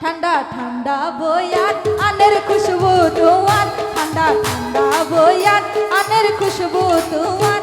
ঠান্ডা ঠান্ডা বয়ান আনের খুশবু তোয়ান ঠান্ডা ঠান্ডা বয়ান আনের খুশবু তোয়ান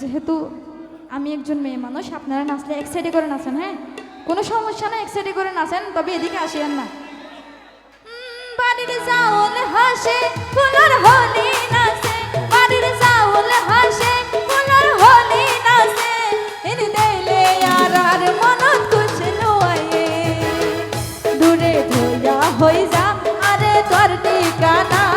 যেহেতু আমি একজন মেয়ে মানুষ, আপনারা নাচলে এক সাইডে করে নাচেন হ্যাঁ? কোনো সমস্যা না এক সাইডে করে নাচেন, তবে এদিকে আসেন না। হয়ে চাউল হাসে দূরে যা আরে তোর ঠিকানা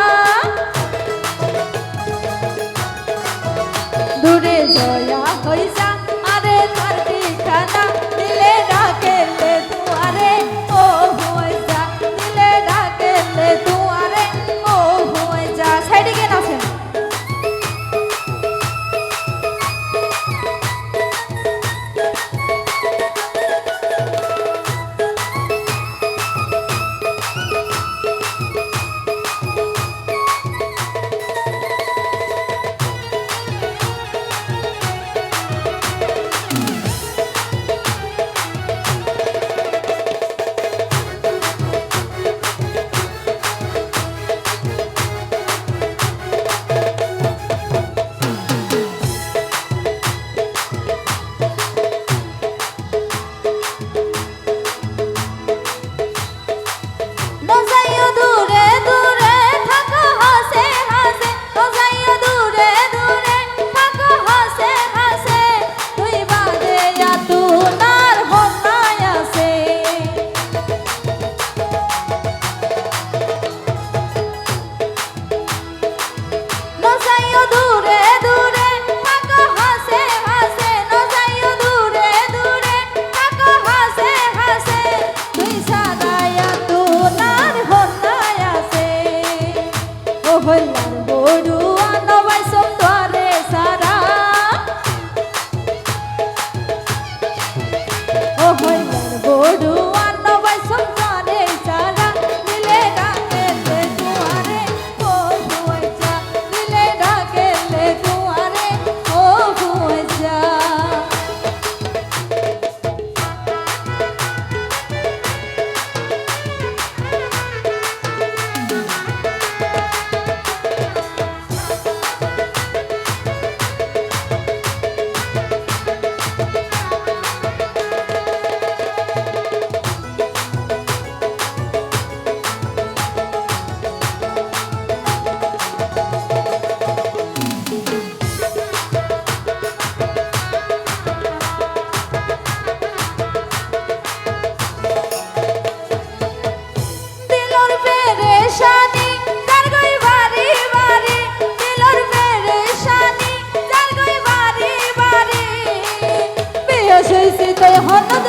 ভরত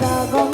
দাগম